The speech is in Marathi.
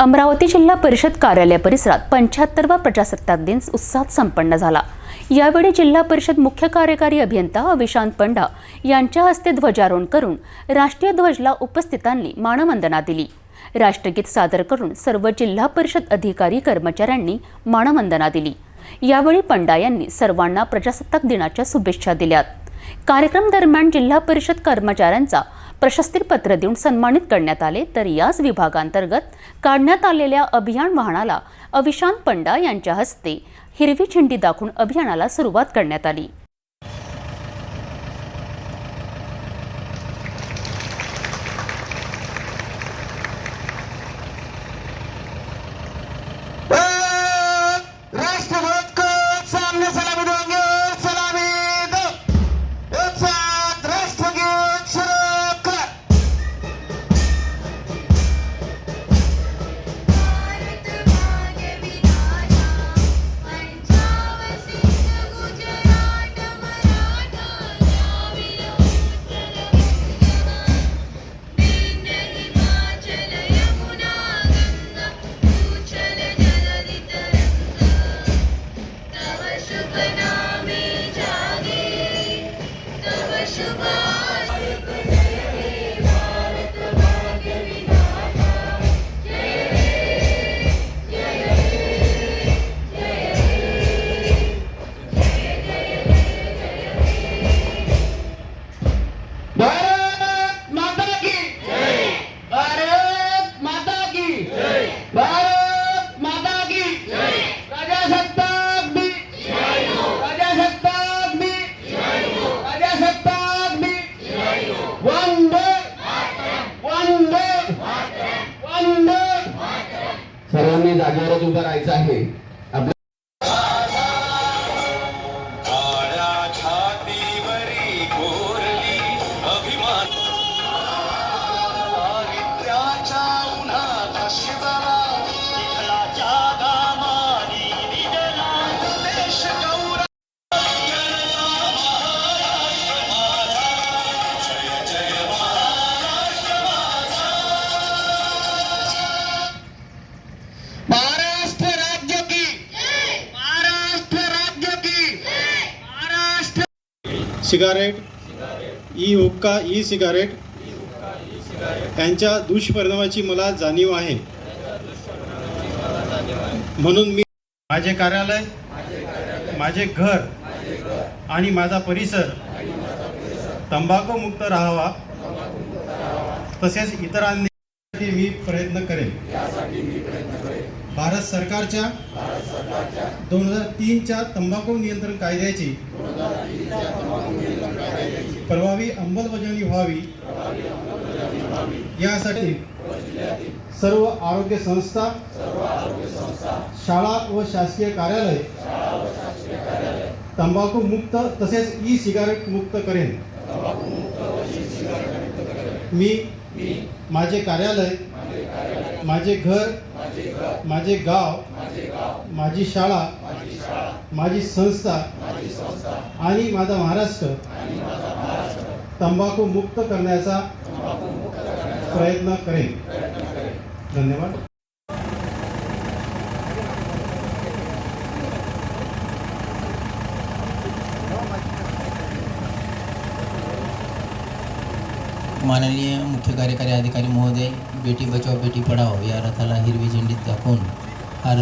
अमरावती जिल्हा परिषद कार्यालय परिसरात पंच्याहत्तरवा प्रजासत्ताक दिन उत्साहात संपन्न झाला. यावेळी जिल्हा परिषद मुख्य कार्यकारी अभियंता अविशांत पंडा यांच्या हस्ते ध्वजारोहण करून राष्ट्रीय ध्वजला उपस्थितांनी मानवंदना दिली. राष्ट्रगीत सादर करून सर्व जिल्हा परिषद अधिकारी कर्मचाऱ्यांनी मानवंदना दिली. यावेळी पंडा यांनी सर्वांना प्रजासत्ताक दिनाच्या शुभेच्छा दिल्यात. कार्यक्रम दरम्यान जिल्हा परिषद कर्मचाऱ्यांचा प्रशस्तीपत्र देऊन सन्मानित करण्यात आले तर याच विभागांतर्गत काढण्यात आलेल्या अभियान वाहनाला अविशांत पंडा यांच्या हस्ते हिरवी झेंडी दाखवून अभियानाला सुरुवात करण्यात आली. special bond. जागेवरच उभं राहायचं आहे. सिगारेट ई हुक्का ई सिगारेट. यांच्या दुष्परिणामाची मला जाणीव आहे. म्हणून मी माझे कार्यालय माझे घर आणि माझा परिसर तंबाखू मुक्त राहावा. तसेच इतरांनी मी प्रयत्न करेन. भारत सरकारच्या दोन हजार तीनच्या तंबाखू नियंत्रण कायद्याची प्रभावी अंमलबजावणी व्हावी. यासाठी सर्व आरोग्य संस्था शाळा व शासकीय कार्यालय तंबाखू मुक्त तसेच ई सिगारेट मुक्त करेन. मी माझे कार्यालय माझे घर माझे गाव माझी शाळा माझी संस्था आणि माझा महाराष्ट्र तंबाखू मुक्त करण्याचा प्रयत्न करेन. धन्यवाद. माननीय मुख्य कार्यकारी अधिकारी महोदय बेटी बचाव बेटी पढाओ या रथाला हिरवी झेंडीत दाखवून हा